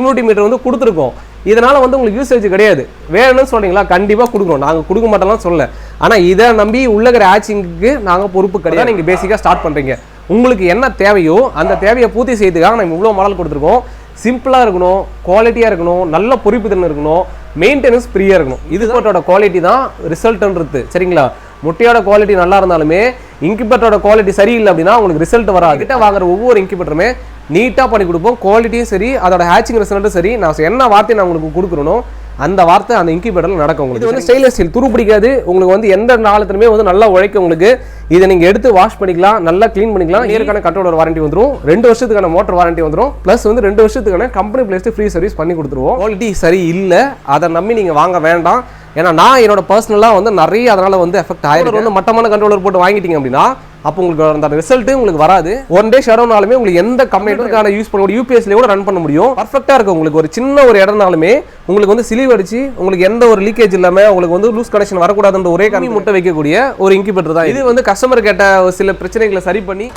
Immunity meter வந்து கொடுத்துருக்கோம். இதனால் வந்து உங்களுக்கு யூசேஜ் கிடையாது. வேணும்னு சொல்கிறீங்களா கண்டிப்பாக கொடுக்கணும். நாங்கள் கொடுக்க மாட்டோம்லாம் சொல்ல ஆனால் இதை நம்பி உள்ளகிற ஆச்சிங்க்கு நாங்கள் பொறுப்பு கிடையாது. நீங்கள் பேசிக்காக ஸ்டார்ட் பண்ணுறீங்க உங்களுக்கு என்ன தேவையோ அந்த தேவையை பூர்த்தி செய்யறதுக்காக நம்ம இவ்வளோ மாடல் கொடுத்துருக்கோம். சிம்பிளாக இருக்கணும் குவாலிட்டியாக இருக்கணும் நல்ல பொறிப்புத்திறன் இருக்கணும் மெயின்டெனன்ஸ் ஃப்ரீயாக இருக்கணும். இதுக்கோட்டோட குவாலிட்டி தான் ரிசல்ட்ன்றது சரிங்களா? முட்டையோட குவாலிட்டி நல்லா இருந்தாலுமே இன்குபேட்டரோட குவாலிட்டி சரியில்லை அப்படின்னா உங்களுக்கு ரிசல்ட் வராது. கிட்ட வாங்குற ஒவ்வொரு இன்குபேட்டருமே நீட்டாக பண்ணி கொடுப்போம். குவாலிட்டியும் சரி அதோட ஹேச்சிங் ரிசல்ட்டும் சரி. நான் என்ன வார்த்தை நான் உங்களுக்கு கொடுக்குறனோ அந்த வார்த்தை அந்த இன்குபேட்டரில் நடக்கும் உங்களுக்கு. இது வந்து ஸ்டெயின்லெஸ் ஸ்டீல் துரு பிடிக்காது. உங்களுக்கு வந்து எந்த நாளத்துலையுமே வந்து நல்லா உழைக்கும் உங்களுக்கு. இதை நீங்கள் எடுத்து வாஷ் பண்ணிக்கலாம் நல்லா க்ளீன் பண்ணிக்கலாம். நேருக்கான கண்ட்ரோலர் வாரண்டி வந்துரும். ரெண்டு வருஷத்துக்கான மோட்டர் வாரண்டி வந்துரும். ப்ளஸ் வந்து ரெண்டு வருஷத்துக்கான கம்பெனி பிளேஸ்ட்டு ஃப்ரீ சர்வீஸ் பண்ணி கொடுத்துருவோம். குவாலிட்டி சரி இல்லை அதை நம்பி நீங்கள் வாங்க வேண்டாம். ஏன்னா நான் என்னோட பர்சனலாக வந்து நிறைய அதனால வந்து எஃபெக்ட் ஆயிருக்கு. வந்து மட்டமான கண்ட்ரோலர் போட்டு வாங்கிட்டீங்க அப்படின்னா அப்போ உங்களுக்கு அந்த ரிசல்ட் உங்களுக்கு வராது. ஒன் டே ஷடோனாலுமே உங்களுக்கு எந்த கம்ப்ளைண்ட்டுக்கான யூஸ் பண்ண முடியும். யூபிஎஸ்ல கூட ரன் பண்ண முடியும். பர்ஃபெக்டாக இருக்கும். உங்களுக்கு ஒரு சின்ன ஒரு இடம்னாலுமே உங்களுக்கு வந்து சிலிவ் அடிச்சு உங்களுக்கு எந்த ஒரு லீக்கேஜ் இல்லாம உங்களுக்கு வந்து லூஸ் கனெக்ஷன் வரக்கூடாதுன்ற ஒரே கம்மி முட்டை வைக்கக்கூடிய ஒரு இன்குபேட்டர் தான் இது. வந்து கஸ்டமர் கேட்ட சில பிரச்சனைகளை சரி பண்ணி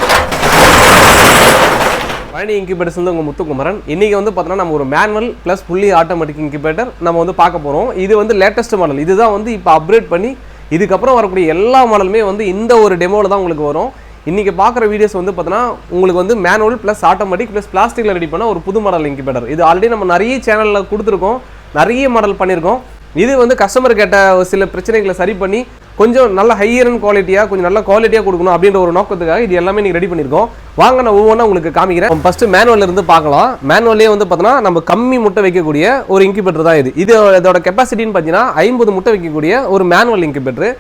பழனி இன்குபேட்டர்ஸ் வந்து உங்கள் முத்துக்குமரன். இன்னைக்கு வந்து பார்த்தோன்னா நம்ம ஒரு manual plus fully automatic incubator நம்ம வந்து பார்க்க போகிறோம் இது வந்து லேட்டஸ்ட் மாடல் இதுதான் வந்து இப்போ அப்கிரேட் பண்ணி இதுக்கப்புறம் வரக்கூடிய எல்லா மாடலுமே வந்து இந்த ஒரு டெமோவில் தான் உங்களுக்கு வரும். இன்றைக்கி பார்க்குற வீடியோஸ் வந்து பார்த்தோன்னா உங்களுக்கு வந்து மேனுவல் ப்ளஸ் ஆட்டோமேட்டிக் ப்ளஸ் பிளாஸ்டிக்கில் ரெடி பண்ண ஒரு புது மாடல் இன்குபேட்டர் இது ஆல்ரெடி நம்ம நிறைய சேனலில் கொடுத்துருக்கோம். நிறைய மாடல் பண்ணியிருக்கோம் இது வந்து கஸ்டமர் கேட்ட ஒரு சில பிரச்சனைகளை சரி பண்ணி கொஞ்சம் நல்ல ஹையர் அண்ட் குவாலிட்டியாக கொஞ்சம் நல்ல குவாலிட்டியாக கொடுக்கணும் அப்படின்ற ஒரு நோக்கத்துக்காக இது எல்லாமே நீங்கள் ரெடி பண்ணியிருக்கோம். வாங்க நான் ஒவ்வொன்றா உங்களுக்கு காமிக்கிறேன். ஃபஸ்ட்டு மேனுவலில் இருந்து பார்க்கலாம். மேனுவல்லே வந்து பார்த்தோன்னா நம்ம கம்மி முட்டை வைக்கக்கூடிய ஒரு இன்குபேட்டர் தான் இது. இது இதோட கெப்பாசிட்டின்னு பார்த்தீங்கன்னா ஐம்பது முட்டை வைக்கக்கூடிய ஒரு மேனுவல் இன்குபேட்டர்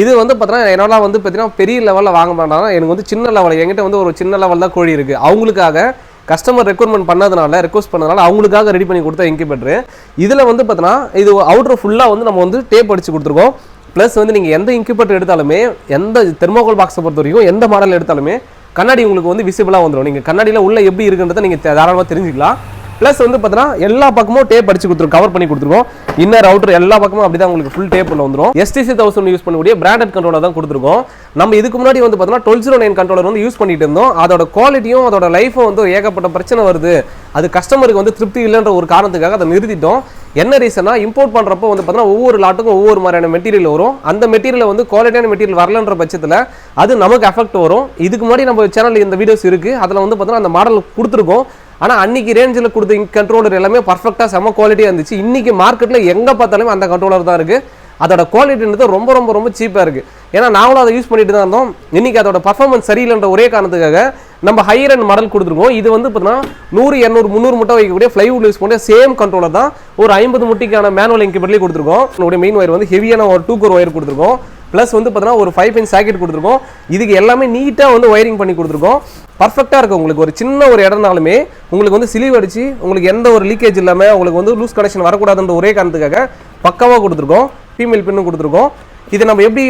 இது வந்து பார்த்தீங்கன்னா என்னால் வந்து பார்த்தீங்கன்னா பெரிய லெவலில் வாங்க மாட்டாங்க. எனக்கு வந்து சின்ன லெவல் என்கிட்ட வந்து ஒரு சின்ன லெவல் தான் கோழி இருக்குது அவங்களுக்காக கஸ்டமர் ரெக்வயர்மெண்ட் பண்ணதுனால ரெக்வஸ்ட் பண்ணதுனால அவங்களுக்காக ரெடி பண்ணி கொடுத்த இன்குபேட்டர் இதில் வந்து பார்த்தீங்கன்னா இது அவுட்ரு ஃபுல்லாக வந்து நம்ம வந்து டேப் அடித்து கொடுத்துருக்கோம். ப்ளஸ் வந்து நீங்கள் எந்த இன்க்யூபேட்டர் எடுத்தாலுமே எந்த தெர்மோகோல் பாக்ஸை பொறுத்த வரைக்கும் எந்த மாடல் எடுத்தாலுமே கண்ணாடி உங்களுக்கு வந்து விசிபிளாக வந்துடும் நீங்கள் கண்ணாடியில் உள்ளே எப்படி இருக்குன்றதை நீங்கள் தாராளமாக தெரிஞ்சுக்கலாம். ப்ளஸ் வந்து பார்த்தீங்கன்னா எல்லா பக்கமும் டேப் அடிச்சு கொடுத்துருக்கோம் கவர் பண்ணி கொடுத்துருக்கோம். இன்னர் அவுட்டர் எல்லா பக்கமும் அப்படி தான் உங்களுக்கு ஃபுல் டேப் உள்ள வந்துடும் எஸ்டிசி தௌசண்ட் யூஸ் பண்ணக்கூடிய பிராண்டட் கண்ட்ரோலர் தான் கொடுத்துருக்கோம். நம்ம இதுக்கு முன்னாடி வந்து பார்த்தீங்கன்னா டுவெல் ஜீரோ நைன் கண்ட்ரோலர் வந்து யூஸ் பண்ணிட்டு இருந்தோம். அதோட குவாலிட்டியும் அதோட லைஃபும் வந்து ஏகப்பட்ட பிரச்சனை வருது. அது கஸ்டமருக்கு வந்து திருப்தி இல்லைன்ற ஒரு காரணத்துக்காக அதை நிறுத்திட்டோம். என்ன ரீசனா இம்போர்ட் பண்ணுறப்போ வந்து பார்த்தீங்கன்னா ஒவ்வொரு லாட்டுக்கும் ஒவ்வொரு மாதிரியான மெட்டீரியல் வரும். அந்த மெட்டீரியல் வந்து குவாலிட்டியான மெட்டீரியல் வரலன்ற பட்சத்தில் அது நமக்கு அஃபெக்ட் வரும். இதுக்கு முன்னாடி நம்ம சேனலில் இந்த வீடியோஸ் இருக்குது அதில் வந்து பார்த்தீங்கன்னா அந்த மாடல் கொடுத்துருக்கோம். ஆனால் அன்னைக்கு ரேஞ்சில் கொடுத்த கண்ட்ரோலர் எல்லாமே பர்ஃபெக்டாக செம்ம குவாலிட்டியாக இருந்துச்சு. இன்றைக்கி மார்க்கெட்டில் எங்கே பார்த்தாலுமே அந்த கண்ட்ரோலர் தான் இருக்குது அதோட குவாலிட்டின்றது ரொம்ப ரொம்ப ரொம்ப சீப்பாக இருக்குது ஏன்னா நாங்களும் அதை யூஸ் பண்ணிட்டு தான் இருந்தோம். இன்னைக்கு அதோட பர்ஃபார்மன்ஸ் சரியில்லைன்ற ஒரே காரணத்துக்காக நம்ம ஹையர் அண்ட் மாடல் கொடுத்துருக்கோம். இது வந்து பார்த்தீங்கன்னா நூறு இரநூறு முந்நூறு முட்டை வைக்கக்கூடிய ஃப்ளைவுட் யூஸ் பண்ணி சேம் கண்ட்ரோலர் தான். ஒரு ஐம்பது முட்டிக்கான மேனுவல் இன்குபேட்டர்லேயே கொடுத்துருக்கோம். நம்மளுடைய மெயின் ஒயர் வந்து ஹெவியான ஒரு டூ கோர் ஒயர் கொடுத்துருக்கோம். ப்ளஸ் வந்து பார்த்தீங்கன்னா ஒரு ஃபைவ் இன்ச் சாக்கெட் கொடுத்துருக்கோம். இதுக்கு எல்லாமே நீட்டாக வந்து ஒயரிங் பண்ணி கொடுத்துருக்கோம். பர்ஃபெக்டாக இருக்கும் உங்களுக்கு. ஒரு சின்ன ஒரு இடம்னாலுமே உங்களுக்கு வந்து சிலிவ் அடிச்சு உங்களுக்கு எந்த ஒரு லீக்கேஜ் இல்லாமல் உங்களுக்கு வந்து லூஸ் கனெக்ஷன் வரக்கூடாதுன்ற ஒரே காரணத்துக்காக பக்காவாக கொடுத்துருக்கோம். ஃபீமேல் பின்னும் கொடுத்துருக்கோம். இதை நம்ம எப்படி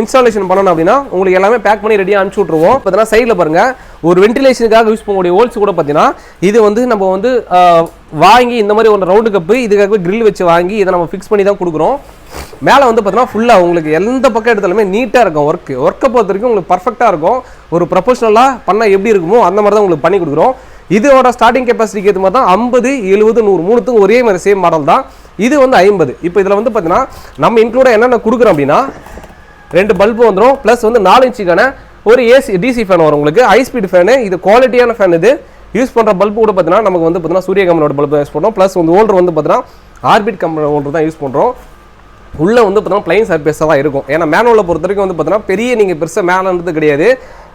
இன்ஸ்டாலேஷன் பண்ணணும் அப்படின்னா உங்களுக்கு எல்லாமே பேக் பண்ணி ரெடியாக அனுப்பிச்சி விட்ருவோம் பார்த்தீங்கன்னா சைடில் பாருங்கள் ஒரு வென்டிலேஷனுக்காக யூஸ் பண்ணக்கூடிய ஹோல்ஸ் கூட பார்த்தீங்கன்னா இது வந்து நம்ம வந்து வாங்கி இந்த மாதிரி ஒரு ரவுண்டு கப்பு இதுக்காக grill வச்சு வாங்கி இதை நம்ம ஃபிக்ஸ் பண்ணி தான் கொடுக்குறோம். மேலே வந்து பார்த்தீங்கன்னா ஃபுல்லாக உங்களுக்கு எந்த பக்கம் எடுத்தாலுமே நீட்டாக இருக்கும் ஒர்க் ஒர்க்கை பொறுத்த வரைக்கும் உங்களுக்கு பர்ஃபெக்டாக இருக்கும். ஒரு ப்ரொஃபஷனலாக பண்ணால் எப்படி இருக்குமோ அந்த மாதிரி தான் உங்களுக்கு பண்ணி கொடுக்குறோம். இதோட ஸ்டார்டிங் கெப்பாசிட்டிக்கு ஏற்ற மாதிரி தான் ஐம்பது எழுபது நூறு மூணுத்துக்கும் ஒரே மாதிரி சேம் மாடல் தான். இது வந்து ஐம்பது. இப்போ இதில் வந்து பார்த்தீங்கன்னா நம்ம இன்க்ளூடாக என்னென்ன கொடுக்குறோம் அப்படின்னா ரெண்டு பல்பு வந்துடும் ப்ளஸ் வந்து நாலு இன்ச்சுக்கான ஒரு ஏசி டிசி ஃபேன் வரும் உங்களுக்கு. ஹை ஸ்பீட் ஃபேனு இது குவாலிட்டியான ஃபேன் இது. யூஸ் பண்ணுற பல்பு கூட பார்த்தீங்கன்னா நமக்கு வந்து பார்த்தீங்கன்னா சூரிய கம்பெனியோட பல்பு யூஸ் பண்ணுறோம். ப்ளஸ் வந்து ஓல்டர் வந்து பார்த்தீங்கன்னா ஆர்பிட் கம்பெனி ஓல்டர் தான் யூஸ் பண்ணுறோம் உள்ளே வந்து பார்த்தீங்கன்னா பிளைன் சர்ஃபேஸாக தான் இருக்கும். ஏன்னா மேனுவலில் பொறுத்த வரைக்கும் வந்து பார்த்தீங்கன்னா பெரிய நீங்கள் பெருசாக மேலேன்றது கிடையாது.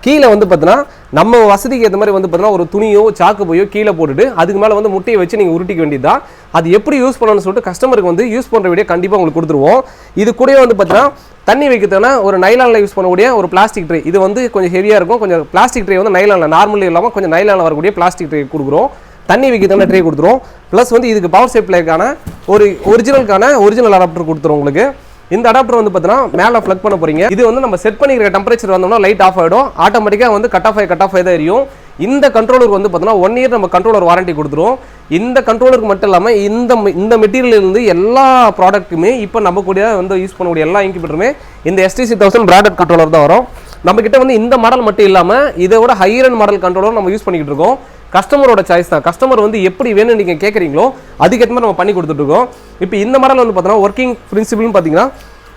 கீழே வந்து பார்த்தீங்கன்னா நம்ம வசதிக்கு ஏற்ற மாதிரி வந்து பார்த்தீங்கன்னா ஒரு துணியோ சாக்கு போயோ கீழே போட்டுட்டு அதுக்கு மேலே வந்து முட்டையை வச்சு நீங்கள் உருட்டிக்க வேண்டியது தான் அது எப்படி யூஸ் பண்ணணும்னு சொல்லிட்டு கஸ்டமருக்கு வந்து யூஸ் பண்ணுற வீடியோ கண்டிப்பாக உங்களுக்கு கொடுத்துருவோம். இது கூட வந்து பார்த்தீங்கன்னா தண்ணி வைக்கிறதுனா ஒரு நைலானில் யூஸ் பண்ணக்கூடிய ஒரு பிளாஸ்டிக் ட்ரே இது வந்து கொஞ்சம் ஹெவியாக இருக்கும். கொஞ்சம் பிளாஸ்டிக் ட்ரே வந்து நைலானில் நார்மல் இல்லாமல் கொஞ்சம் நைலானில் வரக்கூடிய பிளாஸ்டிக் ட்ரே கொடுக்குறோம். தண்ணி வைக்கிறதுக்கான ட்ரே கொடுத்துரும் ப்ளஸ் வந்து இதுக்கு பவர் சப்ளைக்கான ஒரு ஒரிஜினலுக்கான ஒரிஜினல் அடாப்டர் கொடுத்துரும் உங்களுக்கு. இந்த அடாப்டர் வந்து பார்த்தீங்கன்னா மேலே ஃப்ளக் பண்ண போறீங்க. இது வந்து நம்ம செட் பண்ணிக்கிற டெம்பரேச்சர் வந்தோம்னா லைட் ஆஃப் ஆகிடும் ஆட்டோமேட்டிக்காக வந்து கட் ஆஃப் ஆகி கட் ஆஃப் ஆகி தான் எரியும். இந்த கண்ட்ரோலருக்கு வந்து பார்த்தீங்கன்னா ஒன் இயர் நம்ம கண்ட்ரோலர் வாரண்டி கொடுத்துரும் இந்த கண்ட்ரோலருக்கு மட்டும் இல்லாமல் இந்த ம- இந்த மெட்டீரியல் இருந்து எல்லா ப்ராடக்ட்டுமே இப்போ நம்ம கூட வந்து யூஸ் பண்ணக்கூடிய எல்லா இன்குபேட்டருமே இந்த எஸ்டிசி தௌசண்ட் பிராண்டட் கண்ட்ரோலர் தான் வரும். நம்மக்கிட்ட வந்து இந்த மாடல் மட்டும் இல்லாமல் இதை விட ஹையர் அண்ட் மாடல் கண்ட்ரோலர் நம்ம யூஸ் பண்ணிக்கிட்டு இருக்கோம். கஸ்டமரோட சாய்ஸ் தான். கஸ்டமர் வந்து எப்படி வேணும்னு நீங்கள் கேட்குறீங்களோ அதுக்கேற்ற மாதிரி நம்ம பண்ணி கொடுத்துட்ருக்கோம் இப்போ இந்த மாடல் வந்து பார்த்தீங்கன்னா ஒர்க்கிங் பிரின்சிபிள்னு பார்த்தீங்கன்னா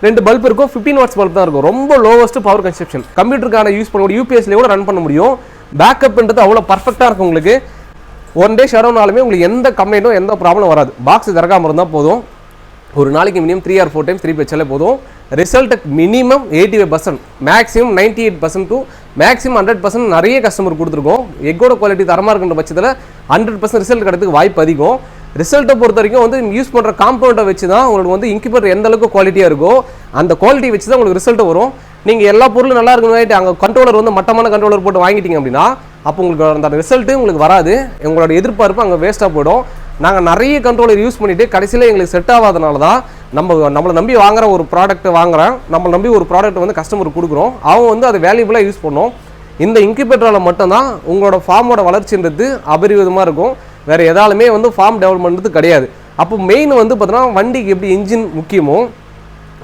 ரெண்டு பல்ப் இருக்கும் ஃபிஃப்டின் வாட்ஸ் பல்ப் தான் இருக்கும். ரொம்ப லோவஸ்ட் பவர் கன்சப்ஷன் கம்ப்யூட்டருக்கான யூஸ் பண்ண யூபிஎஸ்லேயே கூட ரன் பண்ண முடியும். பேக்கப்ன்றது அவ்வளோ பர்ஃபெக்டாக இருக்கும் உங்களுக்கு. ஒன் டே ஷடவுனாலுமே உங்களுக்கு எந்த கம்ப்ளைண்ட்டும் எந்த ப்ராப்ளம் வராது. பாக்ஸ் திறக்காமல் இருந்தால் போதும். ஒரு நாளைக்கு minimum three or four times திருப்பி வச்சாலே போதும். Result minimum eighty five percent maximum ninety eight percent to maximum hundred percent நிறைய கஸ்டமர் கொடுத்துருக்கோம். எக்கோட குவாலிட்டி தரமாக இருக்கின்ற பட்சத்தில் ஹண்ட்ரட் பர்சன்ட் ரிசல்ட் கிடைக்கிறதுக்கு வாய்ப்பு அதிகம். ரிசல்ட்டை பொறுத்த வரைக்கும் வந்து யூஸ் பண்ணுற காம்பவுண்டை வச்சு தான் உங்களுக்கு வந்து இன்குபேட்டர் எந்த அளவுக்கு குவாலிட்டியாக இருக்கோ அந்த குவாலிட்டி வச்சு தான் உங்களுக்கு ரிசல்ட் வரும். நீங்கள் எல்லா பொருளும் நல்லா இருக்கணும் அங்கே கண்ட்ரோலர் வந்து மட்டமான கண்ட்ரோலர் போட்டு வாங்கிட்டீங்க அப்படின்னா அப்போ உங்களுக்கு அந்த ரிசல்ட்டு உங்களுக்கு வராது. உங்களோட எதிர்பார்ப்பு அங்கே வேஸ்ட்டாக போயிடும். நாங்கள் நிறைய கண்ட்ரோலர் யூஸ் பண்ணிவிட்டு கடைசியில் எங்களுக்கு செட் ஆகாதனால தான் நம்ம நம்மளை நம்பி வாங்குற ஒரு ப்ராடக்ட் வாங்குறேன். நம்மளை நம்பி ஒரு ப்ராடக்ட் வந்து கஸ்டமருக்கு கொடுக்குறோம். அவன் வந்து அதை வேல்யூபுளாக யூஸ் பண்ணோம். இந்த இன்குபேட்டரால் மட்டும்தான் உங்களோட ஃபார்மோட வளர்ச்சின்றது அபரிவிதமாக இருக்கும். வேறு எதாலுமே வந்து ஃபார்ம் டெவலப்மெண்ட்டு கிடையாது. அப்போ மெயின் வந்து பார்த்தீங்கன்னா வண்டிக்கு எப்படி இன்ஜின் முக்கியமோ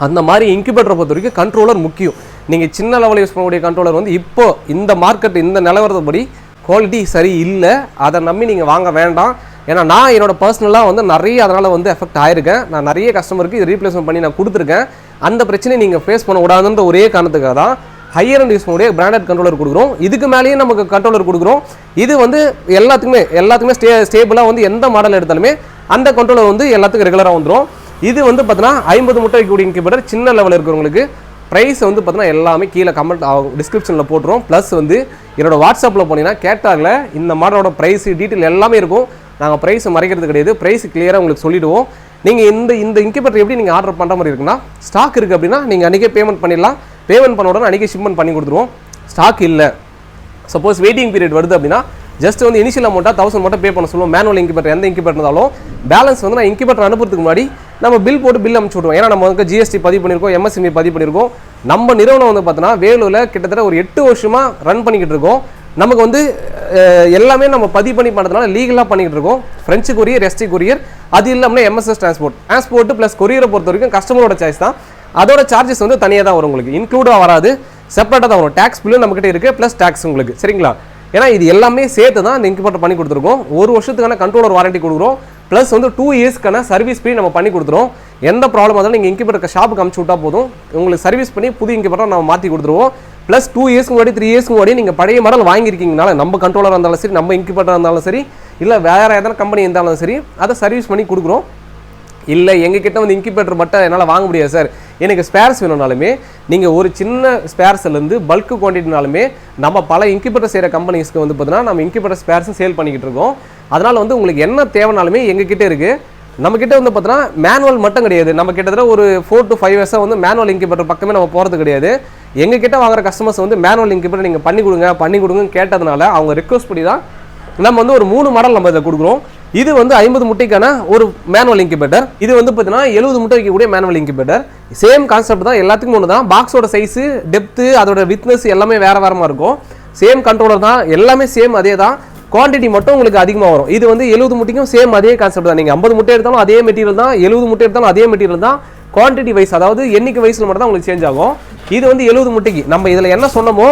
அந்த மாதிரி இன்குபேட்டரை பொறுத்த வரைக்கும் கண்ட்ரோலர் முக்கியம். நீங்கள் சின்ன லெவலில் யூஸ் பண்ணக்கூடிய கண்ட்ரோலர் வந்து இப்போ இந்த மார்க்கெட் இந்த நிலவரப்படி குவாலிட்டி சரி இல்லை அதை நம்பி நீங்கள் வாங்க வேண்டாம். ஏன்னா நான் என்னோடய பர்சனலாக வந்து நிறைய அதனால் வந்து எஃபெக்ட் ஆயிருக்கேன். நான் நிறைய கஸ்டமருக்கு இது ரீப்ளேஸ்மெண்ட் பண்ணி நான் கொடுத்துருக்கேன். அந்த பிரச்சனையை நீங்கள் ஃபேஸ் பண்ணக்கூடாதுன்ற ஒரே காரணத்துக்காக தான் higher end use branded controller கொடுக்குறோம். இதுக்கு மேலேயும் நமக்கு கண்ட்ரோலர் கொடுக்குறோம். இது வந்து எல்லாத்துக்குமே எல்லாத்துக்குமே ஸ்டே ஸ்டேபிளாக வந்து எந்த மாடல் எடுத்தாலுமே அந்த கண்ட்ரோலர் வந்து எல்லாத்துக்கும் ரெகுலராக வந்துடும் இது வந்து பார்த்தீங்கன்னா ஐம்பது முட்டை வைக்கக்கூடிய இன்குபேட்டர் சின்ன லெவலில் இருக்கிறவங்களுக்கு ப்ரைஸ் வந்து பார்த்தீங்கன்னா எல்லாமே கீழே கமெண்ட் டிஸ்கிரிப்ஷனில் போட்டுரும். ப்ளஸ் வந்து என்னோட வாட்ஸ்அப்பில் போனீங்கன்னா கேட்டாகில் இந்த மாடலோட ப்ரைஸ் டீட்டெயில் எல்லாமே இருக்கும். நாங்கள் ப்ரைஸ் மறைக்கிறது கிடையாது. ப்ரைஸ் கிளியராக உங்களுக்கு சொல்லிவிடுவோம் நீங்கள் இந்த இந்த இன்குபேட்டர் எப்படி நீங்கள் ஆர்டர் பண்ணுற மாதிரி இருக்குன்னா ஸ்டாக் இருக்குது அப்படின்னா நீங்கள் அன்றைக்கே பேமெண்ட் பண்ணிடலாம். பேமெண்ட் பண்ண உடனே அன்றைக்கே ஷிப்மெண்ட் பண்ணி கொடுத்துருவோம். ஸ்டாக் இல்லை. சப்போஸ் வெயிட்டிங் பீரியட் வருது அப்படின்னா ஜஸ்ட் வந்து இனிஷியல் அமௌண்ட்டாக தௌசண்ட் மட்டும் பே பண்ண சொல்லுவோம். மேனுவல் இன்குபேட்டர் எந்த இன்குபேட்டர் இருந்தாலும் பேலன்ஸ் வந்து நான் இன்குபேட்டர் அனுப்புறதுக்கு முன்னாடி நம்ம பில் போட்டு பில் அனுப்பிச்சு விட்ருவோம் ஏன்னா நம்ம வந்து ஜிஎஸ்டி பதிவு பண்ணியிருக்கோம் எம்எஸ்எம்இ பதிவு பண்ணியிருக்கோம். நம்ம நிறுவனம் வந்து பார்த்தோன்னா வேலூரில் கிட்டத்தட்ட ஒரு எட்டு வருஷமாக ரன் பண்ணிக்கிட்டு இருக்கோம். நமக்கு வந்து எல்லாமே நம்ம பதிவு பண்ணி பண்ணுறதுனால லீகலாக பண்ணிக்கிட்டு இருக்கோம். ஃப்ரெஞ்சு கொரியர் எஸ்டி கொரியர் அது இல்லாமல் எம்எஸ்எஸ் டிரான்ஸ்போர்ட் டிரான்ஸ்போர்ட் ப்ளஸ் கொரியரை பொறுத்த வரைக்கும் கஸ்டமரோட சாய்ஸ் தான். அதோட சார்ஜஸ் வந்து தனியாக தான் வரும் உங்களுக்கு. இன்க்ளூடாக வராது. செப்பரேட்டாக தான் வரும். டேக்ஸ் பில்லும் நம்மகிட்ட இருக்குது ப்ளஸ் டேக்ஸ் உங்களுக்கு. சரிங்களா? ஏன்னா இது எல்லாமே சேர்த்து தான் இந்த இன்குபேட்டர் பண்ணி கொடுத்துருக்கோம். ஒரு வருஷத்துக்கான கண்ட்ரோலர் வாரண்டி கொடுக்குறோம். ப்ளஸ் வந்து டூ இயர்ஸ்க்கான சர்வீஸ் ஃப்ரீ நம்ம பண்ணி கொடுத்துருவோம் எந்த ப்ராப்ளம் இருந்தாலும் நீங்கள் இன்குபேட்டர் ஷாப்புக்கு அமுச்சு விட்டா போதும். உங்களுக்கு சர்வீஸ் பண்ணி புது இன்குபேட்டர் நம்ம மாற்றி கொடுத்துருவோம். ப்ளஸ் டூ இயர்ஸ்க்கு முன்னாடி த்ரீ இயர்ஸ்க்கு முன்னாடி நீங்கள் பழைய மாடல் வாங்கியிருக்கீங்கனால நம்ம கண்ட்ரோலர் இருந்தாலும் சரி நம்ம இன்குபேட்டர் இருந்தாலும் சரி இல்லை வேறு எதனா கம்பெனி இருந்தாலும் சரி அதை சர்வீஸ் பண்ணி கொடுக்குறோம். இல்லை எங்ககிட்ட வந்து இன்க்யூபேட்டர் மட்டும் என்னால் வாங்க முடியாது சார் எனக்கு ஸ்பேர்ஸ் வேணும்னாலுமே நீங்கள் ஒரு சின்ன ஸ்பேர்ஸ்லேருந்து பல்க் குவான்டிட்டினாலுமே நம்ம பல இன்க்யூபேட்டர் செய்கிற கம்பெனிஸ்க்கு வந்து பார்த்தீங்கன்னா நம்ம இன்க்யூபேட்டர் ஸ்பேர்ஸும் சேல் பண்ணிக்கிட்டு இருக்கோம். அதனால் வந்து உங்களுக்கு என்ன தேவைனாலுமே எங்ககிட்ட இருக்குது நம்மக்கிட்ட வந்து பார்த்தீங்கன்னா மேனுவல் மட்டும் கிடையாது. நம்ம கிட்டத்தட்ட ஒரு ஃபோர் டு ஃபைவ் இயர்ஸாக வந்து மேனுவல் இன்க்யூபேட்டர் பக்கமே நம்ம போகிறது கிடையாது. எங்ககிட்ட வாங்குற கஸ்டமர்ஸ் வந்து மேனுவல் இன்குபேட்டர் நீங்கள் பண்ணி கொடுங்க பண்ணி கொடுங்கன்னு கேட்டதுனால அவங்க ரெக்வஸ்ட் பண்ணி தான் நம்ம வந்து ஒரு மூணு மாடல் நம்ம இதில் கொடுக்குறோம். இது வந்து ஐம்பது முட்டைக்கான ஒரு மேனுவல் இன்குபேட்டர் இது வந்து பார்த்தீங்கன்னா எழுபது முட்டை வைக்கக்கூடிய மேனுவல் இன்குபேட்டர் சேம் கான்செப்ட் தான் எல்லாத்துக்கும் ஒன்று தான் பாக்ஸோட சைஸு டெப்த்து அதோட வித்னஸ் எல்லாமே வேறு வேறமாக இருக்கும். சேம் கண்ட்ரோலர் தான் எல்லாமே சேம் அதே தான். குவான்டிட்டி மட்டும் உங்களுக்கு அதிகமாக வரும். இது வந்து எழுபது முட்டைக்கும் சேம் அதே கான்செப்ட் தான். நீங்கள் ஐம்பது முட்டை எடுத்தாலும் அதே மெட்டீரியல் தான் எழுபது முட்டை எடுத்தாலும் அதே மெட்டீரியல் தான். குவான்டிட்டி வைஸ் அதாவது எண்ணிக்கை வயசில் மட்டும் தான் உங்களுக்கு சேஞ்ச் ஆகும். இது வந்து எழுபது முட்டைக்கு. நம்ம இதில் என்ன சொன்னோமோ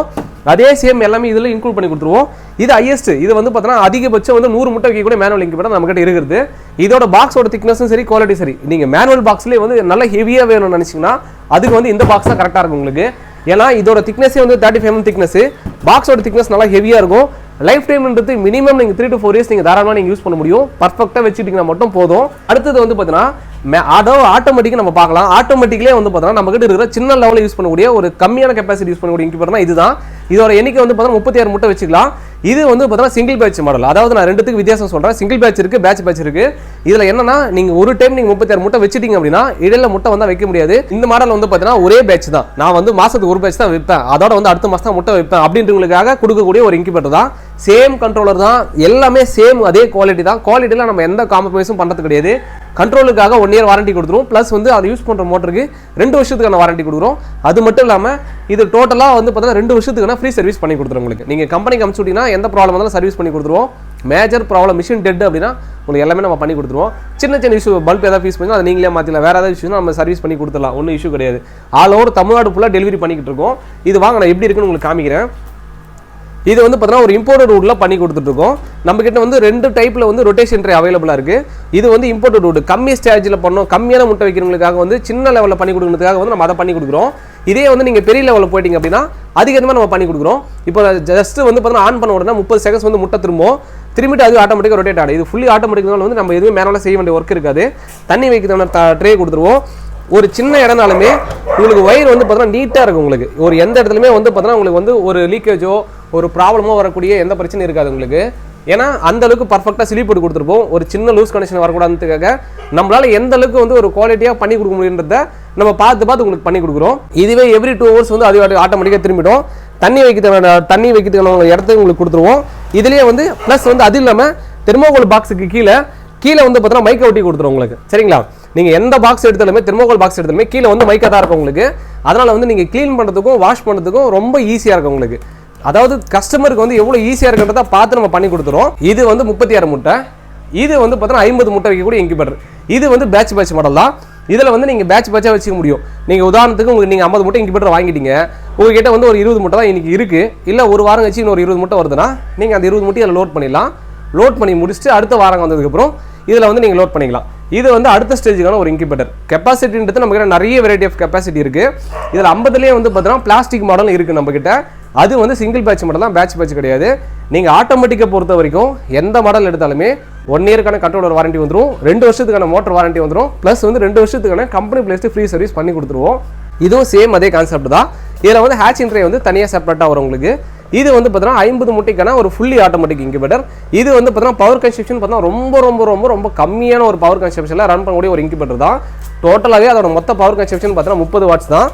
அதே சேம் எல்லாமே இதில் இன்க்ளூட் பண்ணி கொடுத்துருவோம். இது ஹையஸ்ட் இது வந்து பார்த்தீங்கன்னா அதிகபட்சம் வந்து நூறு முட்டை வைக்க கூட மேனுவல் இன்குபேட்டர் நம்மகிட்ட இருக்குது இதோட பாக்ஸோட திக்னஸும் சரி குவாலிட்டி சரி. நீங்கள் மேனுவல் பாக்ஸ்லேயே வந்து நல்லா ஹெவியாக வேணும்னு நினச்சிங்கன்னா அதுக்கு வந்து இந்த பாக்ஸ் தான் கரெக்டாக இருக்கும் உங்களுக்கு. ஏன்னா இதோட திக்னஸே வந்து தேர்ட்டி ஃபைவ் எம் திக்னஸ் பாக்ஸோட திக்னஸ் நல்லா ஹெவியாக இருக்கும். லைஃப் டைம்ன்றது மினிமம் நீங்கள் த்ரீ டு ஃபோர் இயர்ஸ் நீங்கள் தாராளமாக நீங்கள் யூஸ் பண்ண முடியும். பர்ஃபெக்டாக வச்சுட்டிங்கன்னா மட்டும் போதும். அடுத்தது வந்து பார்த்தீங்கன்னா அதோ ஆட்டோமேட்டிக்காக நம்ம பார்க்கலாம். ஆட்டோமேட்டிக்லேயே வந்து பார்த்தீங்கன்னா நம்ம கிட்ட இருக்கிற சின்ன லெவலில் யூஸ் பண்ணக்கூடிய ஒரு கம்மியான கெப்பாசிட்டி யூஸ் பண்ணக்கூடிய இன்குபேட்டர் தான் இதுதான். இதோட எண்ணிக்கை வந்து பார்த்தீங்கன்னா முப்பத்தி ஆறு முட்டை வச்சுக்கலாம். இது வந்து பார்த்தீங்கன்னா சிங்கிள் பேட்ச் மாடல் அதாவது நான் ரெண்டுத்துக்கு வித்தியாசம் சொல்கிறேன் சிங்கிள் பேட்ச் இருக்கு பேட்ச் பேட்ச் இருக்கு. இதில் என்னன்னா நீங்கள் ஒரு டைம் நீங்கள் முப்பத்தி ஆறு முட்டை வச்சுட்டீங்க அப்படின்னா இடையில முட்டை வந்தால் வைக்க முடியாது. இந்த மாடல் வந்து பார்த்தீங்கன்னா ஒரே பேட்ச் தான். நான் வந்து மாசத்துக்கு ஒரு பேட்ச் தான் விற்பேன். அதோட வந்து அடுத்த மாதம் தான் முட்டை விற்பேன் அப்படின்றவங்களுக்காக கொடுக்கக்கூடிய ஒரு இன்குபேட்டர் தான். சேம் கண்ட்ரோலர் தான். எல்லாமே சேம் அதே குவாலிட்டி தான். குவாலிட்டியில் நம்ம எந்த காம்ப்ரமைஸும் பண்ணுறது கிடையாது. கண்ட்ரோலுக்காக ஒன் இயர் வாரண்டி கொடுத்துருவோம். ப்ளஸ் வந்து அதை யூஸ் பண்ணுற மோட்டருக்கு ரெண்டு வருஷத்துக்கான வாரண்டி கொடுக்குறோம். அது மட்டும் இல்லாமல் இது டோட்டலாக வந்து பார்த்தீங்கன்னா ரெண்டு வருஷத்துக்கான ஃப்ரீ சர்வீஸ் பண்ணி கொடுத்துருவோம் உங்களுக்கு. நீங்கள் கம்பெனிக்கு அனுப்பிச்சுட்டிங்கன்னா எந்த ப்ராப்ளம் வந்தாலும் சர்வீஸ் பண்ணி கொடுத்துருவோம். மேஜர் ப்ராப்ளம் மிஷின் டெட் அப்படின்னா உங்களுக்கு எல்லாமே நம்ம பண்ணி கொடுத்துருவோம். சின்ன சின்ன இஷ்யூ பல்ப் ஏதாவது ஃபீஸ் பண்ணி அதை நீங்களே மாற்றிக்கலாம் வேறு ஏதாவது இஷ்யூனா நம்ம சர்வீஸ் பண்ணி கொடுத்துடலாம். ஒன்றும் இஷ்யூ கிடையாது. ஆல் ஓவர் தமிழ்நாடு ஃபுல்லாக டெலிவரி பண்ணிக்கிட்டு இருக்கோம். இது வாங்க நான் எப்படி இருக்குன்னு உங்களுக்கு காமிக்கிறேன். இது வந்து பார்த்தீங்கன்னா ஒரு இம்போர்ட்டட் வுட்டில் பண்ணி கொடுத்துட்ருக்கோம். நம்ம வந்து ரெண்டு டைப்பில் வந்து ரொட்டேஷன் ட்ரே அவைலபிளாக இருக்குது இது வந்து இம்போர்ட்டட் வுட் கம்மி ஸ்டேஜில் பண்ணோம். கம்மியான முட்டை வைக்கிறவங்களுக்காக வந்து சின்ன லெவலில் பண்ணி கொடுக்கறதுக்காக வந்து நம்ம அதை பண்ணி கொடுக்குறோம். இதே வந்து நீங்கள் பெரிய லெவலில் போயிட்டீங்க அப்படின்னா அதுக்கு நம்ம பண்ணி கொடுக்குறோம். இப்போ ஜஸ்ட் வந்து பார்த்தீங்கன்னா ஆன் பண்ண உடனே முப்பது செகண்ட்ஸ் வந்து முட்டை திரும்பும் திரும்பிட்டு அது ஆட்டோமேட்டிக்காக ரொட்டேட் ஆகும் இது ஃபுல்லி ஆட்டோமேட்டிக்னால வந்து நம்ம எதுவுமே மேலே செய்ய வேண்டிய ஒர்க் இருக்காது. தண்ணி வைக்கிறவங்க ட்ரே கொடுத்துருவோம். ஒரு சின்ன இடம்னாலுமே உங்களுக்கு ஒயர் வந்து பார்த்தீங்கன்னா நீட்டாக இருக்கும் உங்களுக்கு. ஒரு எந்த இடத்துலையுமே வந்து பார்த்தீங்கன்னா உங்களுக்கு வந்து ஒரு லீக்கேஜோ ஒரு ப்ராப்ளமோ வரக்கூடிய எந்த பிரச்சனையும் இருக்காது உங்களுக்கு. ஏன்னா அந்த அளவுக்கு பர்ஃபெக்டாக சிலி போட்டு கொடுத்துருப்போம். ஒரு சின்ன லூஸ் கனெக்ஷன் வரக்கூடாதுக்காக நம்மளால எந்த அளவுக்கு வந்து ஒரு குவாலிட்டியாக பண்ணி கொடுக்க முடியுன்றத நம்ம பார்த்து பார்த்து உங்களுக்கு பண்ணி கொடுக்குறோம். இதுவே எவ்ரி டூ ஹவர்ஸ் வந்து அது ஆட்டோமேட்டிக்காக திரும்பிடும். தண்ணி வைக்கிறதுக்கான தண்ணி வைக்கிறதுக்கான இடத்த உங்களுக்கு கொடுத்துருவோம். இதுலேயே வந்து ப்ளஸ் வந்து அது இல்லாமல் தெர்மோகோல் பாக்ஸுக்கு கீழே கீழே வந்து பார்த்தோன்னா மைக்கை ஒட்டி கொடுத்துரும் உங்களுக்கு. சரிங்களா? நீங்கள் எந்த பாக்ஸ் எடுத்தாலுமே தெர்மோகோல் பாக்ஸ் எடுத்தாலுமே கீழே வந்து மைக்காக தான் இருக்கும் உங்களுக்கு. அதனால் வந்து நீங்கள் க்ளீன் பண்ணுறதுக்கும் வாஷ் பண்ணுறதுக்கும் ரொம்ப ஈஸியாக இருக்கும் உங்களுக்கு. அதாவது கஸ்டமருக்கு வந்து எவ்வளோ ஈஸியாக இருக்கிறத பார்த்து நம்ம பண்ணி கொடுத்துருவோம். இது வந்து முப்பத்தி ஆறு முட்டை. இது வந்து பார்த்தீங்கன்னா ஐம்பது முட்டை வைக்கக்கூடிய இன்குபேட்டர் இது வந்து பேட்ச் பேட்ச் மாடல் தான். இதில் வந்து நீங்கள் பேட்ச் பேட்சாக வச்சுக்க முடியும். நீங்கள் உதாரணத்துக்கு உங்களுக்கு நீங்கள் ஐம்பது முட்டை இன்குபேட்டர் வாங்கிட்டீங்க. உங்ககிட்ட வந்து ஒரு இருபது முட்டை தான் இன்றைக்கி இருக்குது இல்லை ஒரு வாரம் கழிச்சு இன்னொரு இருபது முட்டை வருதுன்னா நீங்கள் அந்த இருபது முட்டையை அதில் லோட் பண்ணிடலாம். லோட் பண்ணி முடிச்சுட்டு அடுத்த வாரம் வந்ததுக்கப்புறம் இதில் வந்து நீங்கள் லோட் பண்ணிக்கலாம். இது வந்து அடுத்த ஸ்டேஜுக்கான ஒரு இன்குபேட்டர் கெப்பாசிட்டின்றது நம்ம கிட்ட நிறைய வெரைட்டி ஆஃப் கெப்பாசிட்டி இருக்கு. இதில் ஐம்பதுலேயே வந்து பார்த்தீங்கன்னா பிளாஸ்டிக் மாடல் இருக்கு நம்ம கிட்ட அது வந்து சிங்கிள் பேட்ச் மாடல் தான் பேட்ச் பேட்ச் கிடையாது. நீங்கள் ஆட்டோமேட்டிக்கை பொறுத்த வரைக்கும் எந்த மாடல் எடுத்தாலுமே ஒன் இயருக்கான கண்ட்ரோலர் வாரண்டி வந்துடும் ரெண்டு வருஷத்துக்கான மோட்டர் வாரண்டி வந்துடும் ப்ளஸ் வந்து ரெண்டு வருஷத்துக்கான கம்பெனி பிளேஸ்ட்டு ஃப்ரீ சர்வீஸ் பண்ணி கொடுத்துருவோம். இதுவும் சேம் அதே கான்செப்ட் தான். இதில் வந்து ஹேட்ச் இன்ட்ரை வந்து தனியாக செப்பரேட்டாக வரும் உங்களுக்கு. இது வந்து பார்த்தீங்கன்னா ஐம்பது முட்டைக்கான ஒரு ஃபுல்லி ஆட்டோமேட்டிக் இன்குபேட்டர் இது வந்து பார்த்தீங்கன்னா பவர் கன்சப்ஷன் பார்த்தீங்கன்னா ரொம்ப ரொம்ப ரொம்ப ரொம்ப கம்மியான ஒரு பவர் கன்சப்ஷனில் ரன் பண்ணக்கூடிய ஒரு இன்குபேட்டர் தான். டோட்டலாகவே அதோட மொத்த பவர் கன்சப்ஷன் பார்த்தீங்கன்னா முப்பது வாட்ஸ் தான்.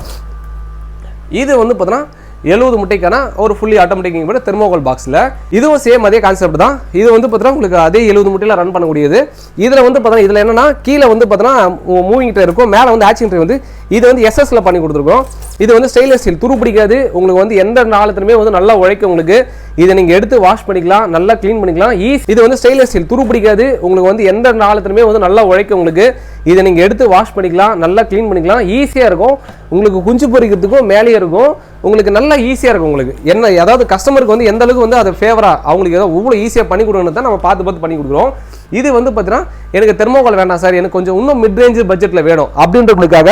இது வந்து பார்த்தீங்கன்னா எழுபது முட்டைக்கான ஒரு ஃபுல்லி ஆட்டோமேட்டிக் இன்குபேட்டர் தெர்மோகோல் பாக்ஸில் இதுவும் சேம் அதே கான்செப்ட் தான். இது வந்து பார்த்தீங்கன்னா உங்களுக்கு அதே எழுபது முட்டையில் ரன் பண்ணக்கூடியது. இதில் வந்து பார்த்தீங்கன்னா இதில் என்னன்னா கீழே வந்து பார்த்தீங்கன்னா மூவிங் ட்ரே இருக்கும். மேலே வந்து ஆக்சிங் ட்ரே வந்து இது வந்து எஸ்எஸ்ல பண்ணி கொடுத்துருக்கோம். இது வந்து ஸ்டெயின்லெஸ் ஸ்டீல் துரு பிடிக்காது உங்களுக்கு வந்து எந்த நாளத்துலையுமே வந்து நல்லா உழைக்கும் உங்களுக்கு. இதை நீங்கள் எடுத்து வாஷ் பண்ணிக்கலாம் நல்லா க்ளீன் பண்ணிக்கலாம். ஈஸி இது வந்து ஸ்டெயின்லெஸ் ஸ்டீல் துரு பிடிக்காது. உங்களுக்கு வந்து எந்த நாளத்துலையுமே வந்து நல்லா உழைக்கும் உங்களுக்கு. இதை நீங்கள் எடுத்து வாஷ் பண்ணிக்கலாம் நல்லா க்ளீன் பண்ணிக்கலாம். ஈஸியாக இருக்கும். உங்களுக்கு குஞ்சு பொரிக்கிறதுக்கும் மேலேயே இருக்கும். உங்களுக்கு நல்லா ஈஸியாக இருக்கும் உங்களுக்கு. என்ன அதாவது கஸ்டமருக்கு வந்து எந்த அளவுக்கு வந்து அதை ஃபேவராக அவங்களுக்கு ஏதோ இவ்வளோ ஈஸியாக பண்ணி கொடுக்கணும் தான் நம்ம பார்த்து பார்த்து பண்ணி கொடுக்குறோம். இது வந்து பார்த்தீங்கன்னா எனக்கு தெர்மோகால் வேண்டாம் சார். எனக்கு கொஞ்சம் இன்னும் மிட் ரேஞ்சு பட்ஜெட்டில் வேணும் அப்படின்றவங்களுக்காக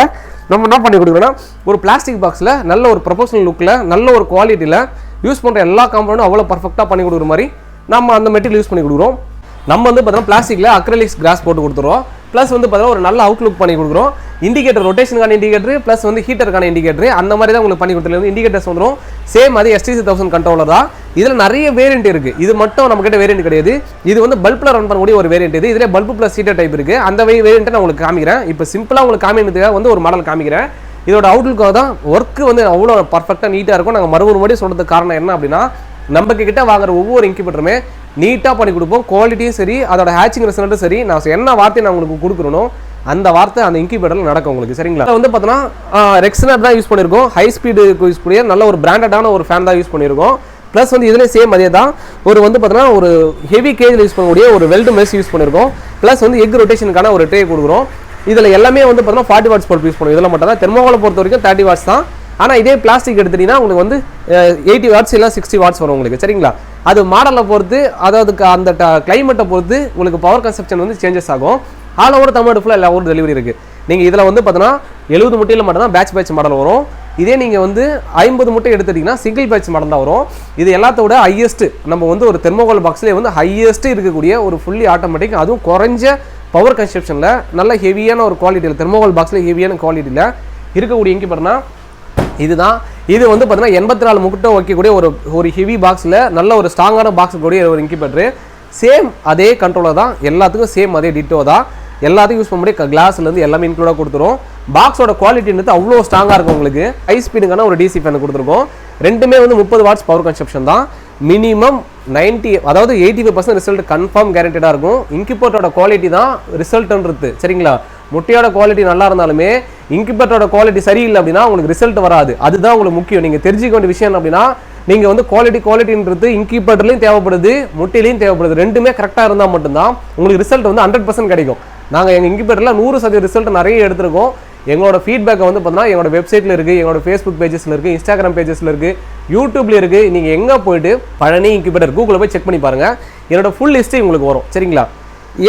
நம்ம என்ன பண்ணி கொடுக்குறோன்னா ஒரு பிளாஸ்டிக் பாக்ஸில் நல்ல ஒரு ப்ரொஃபஷனல் லுக்கில் நல்ல ஒரு குவாலிட்டியில் யூஸ் பண்ணுற எல்லா காம்பவுண்டும் அவ்வளோ பர்ஃபெக்டாக பண்ணி கொடுக்குற மாதிரி நம்ம அந்த மெட்டீரியல் யூஸ் பண்ணி கொடுக்குறோம். நம்ம வந்து பார்த்தீங்கன்னா பிளாஸ்டிக்கில் அக்ரலிக்ஸ் கிராஸ் போட்டு கொடுத்துருவோம் ப்ளஸ் வந்து பார்த்தீங்கன்னா ஒரு நல்ல அவுட்லுக் பண்ணி கொடுக்குறோம். இண்டிகேட்டர் ரொட்டேஷனுக்கான இண்டிகேட்டர் ப்ளஸ் வந்து ஹீட்டருக்கான இண்டிகேட்டர் அந்த மாதிரி தான் உங்களுக்கு பண்ணி கொடுத்துருது இண்டிகேட்டர்ஸ் வந்துடும் சேம் அதே எஸ்டிசி தௌசண்ட் கண்ட்ரோலர் தான். இதில் நிறைய வேரியண்ட் இருக்குது இது மட்டும் நம்ம கிட்ட கிடையாது. இது வந்து பல்பில் ரன் பண்ணக்கூடிய ஒரு வேரியண்ட் இது. இதில் பல்பு ப்ளஸ் ஹீட்டர் டைப் இருக்குது அந்த வேரியண்ட்டை நான் உங்களுக்கு காமிக்கிறேன். இப்போ சிம்பிளாக உங்களுக்கு காமிக்கிறதுக்காக வந்து ஒரு மாடல் காமிக்கிறேன். இதோட அவுட்லுக்காக தான் ஒர்க்கு வந்து அவ்வளோ பர்ஃபெக்டாக நீட்டாக இருக்கும். நாங்கள் மறுபடியும் மறுபடியும் சொல்கிறதுக்கு காரணம் என்ன அப்படின்னா நம்ம கிட்ட வாங்குற ஒவ்வொரு இன்குபேட்டருமே நீட்டாக பண்ணி கொடுப்போம். குவாலிட்டியும் சரி அதோட ஹேச்சிங் ரிசல்ட்டும் சரி. நான் என்ன வார்த்தை நான் உங்களுக்கு கொடுக்குறனோ அந்த வார்த்தை அந்த இன்குபேட்டரில் நடக்கும் உங்களுக்கு சரிங்களா? வந்து பார்த்தோன்னா ரெக்ஸ்னர் தான் யூஸ் பண்ணியிருக்கோம். ஹை ஸ்பீடுக்கு யூஸ் பண்ணிய நல்ல ஒரு பிராண்டடான ஒரு ஃபேன் தான் யூஸ் பண்ணியிருக்கோம். ப்ளஸ் வந்து இதுலேயே சேம் அதே தான். ஒரு வந்து பார்த்தோன்னா ஒரு ஹெவி கேஜில் யூஸ் பண்ணக்கூடிய ஒரு வெல்டு மெஸ் யூஸ் பண்ணியிருக்கோம். ப்ளஸ் வந்து எக் ரொட்டேஷனுக்கான ஒரு ட்ரே கொடுக்குறோம். இதில் எல்லாமே வந்து பார்த்தீங்கன்னா ஃபார்ட்டி வாட்ஸ் பல்ப் யூஸ் பண்ணுவோம். இதில் மட்டும் தான். தெர்மோகோலை பொறுத்த வரைக்கும் தேர்ட்டி வாட்ஸ் தான். ஆனால் இதே பிளாஸ்டிக் எடுத்துட்டீங்கன்னா உங்களுக்கு வந்து எயிட்டி வாட்ஸ் இல்லை சிக்ஸ்டி வாட்ஸ் வரும் உங்களுக்கு. சரிங்களா? அது மாடலை பொறுத்து அதாவது அந்த கிளைமேட்டை பொறுத்து உங்களுக்கு பவர் கன்சப்ஷன் வந்து சேஞ்சஸ் ஆகும். ஆல் ஓவர் தமிழ்நாடு ஃபுல்லாக எல்லா ஊர் டெலிவரி இருக்குது நீங்கள் இதில் வந்து பார்த்தீங்கன்னா எழுபது முட்டையில் மட்டும் தான் பேட்ச் பேட்ச் மாடல் வரும். இதே நீங்கள் வந்து ஐம்பது முட்டை எடுத்துட்டிங்கன்னா சிங்கிள் பேட்ச் மாடல் தான் வரும். இது எல்லாத்தோட ஹையஸ்ட்டு நம்ம வந்து ஒரு தெர்மோகோல் பாக்ஸ்லேயே வந்து ஹையஸ்ட்டு இருக்கக்கூடிய ஒரு ஃபுல்லி ஆட்டோமேட்டிக் அதுவும் குறைஞ்ச பவர் கன்சப்ஷனில் நல்ல ஹெவியான ஒரு குவாலிட்டியில் தெர்மோகோல் பாக்ஸில் ஹெவியான குவாலிட்டியில் இருக்கக்கூடிய இன்குபேட்டர்னா இதுதான். இது வந்து பார்த்தீங்கன்னா எண்பத்தி நாலு முக்கிட்ட வைக்கக்கூடிய ஒரு ஒரு ஹெவி பாக்ஸில் நல்ல ஒரு ஸ்ட்ராங்கான பாக்ஸ் கூடிய ஒரு இன்குபேட்டர் சேம் அதே கண்ட்ரோலர் தான். எல்லாத்துக்கும் சேம் அதே டிட்டோ தான். எல்லாத்தையும் யூஸ் பண்ண முடியும் கிளாஸ்லேருந்து எல்லாமே இன்க்ளூடாக கொடுத்துரும். பாக்ஸோட குவாலிட்டின்றது அவ்வளோ ஸ்ட்ராங்காக இருக்கும் உங்களுக்கு. ஹை ஸ்பீடுக்கான ஒரு டிசி ஃபேன் கொடுத்துருக்கோம். ரெண்டுமே வந்து முப்பது வாட்ஸ் பவர் கன்சப்ஷன் தான். மினிமம் 90 அதாவது eighty five percent result confirm கேரண்டடாக இருக்கும். இன்குபேட்டரோட குவாலிட்டி தான் ரிசல்ட்ன்றது சரிங்களா? முட்டையோட குவாலிட்டி நல்லா இருந்தாலுமே இன்குபேட்டரோட குவாலிட்டி சரியில்லை அப்படின்னா உங்களுக்கு ரிசல்ட் வராது. அதுதான் உங்களுக்கு முக்கியம். நீங்கள் தெரிஞ்சுக்க வேண்டிய விஷயம் அப்படின்னா நீங்கள் வந்து குவாலிட்டி குவாலிட்டின்றது இன்குபேட்டர்லையும் தேவைப்படுது முட்டையிலையும் தேவைப்படுது. ரெண்டுமே கரெக்டாக இருந்தால் மட்டும்தான் உங்களுக்கு ரிசல்ட் வந்து ஹண்ட்ரட் பர்சன்ட் கிடைக்கும். நாங்கள் எங்கள் இன்குபேட்டரில் நூறு சதவீத ரிசல்ட் நிறைய எடுத்திருக்கோம். எங்களோட ஃபீட்பேக்கை வந்து பார்த்தீங்கன்னா எங்களோட வெப்சைட்டில் இருக்குது எங்களோட ஃபேஸ்புக் பேஜஸில் இருக்குது இன்ஸ்டாகிராம் பேஜஸில் இருக்குது யூடியூப்ல இருக்குது நீங்கள் எங்கே போயிட்டு பழனி இன்குபேட்டர் கூகுளில் போய் செக் பண்ணி பாருங்கள் என்னோட ஃபுல் லிஸ்ட்டு உங்களுக்கு வரும். சரிங்களா?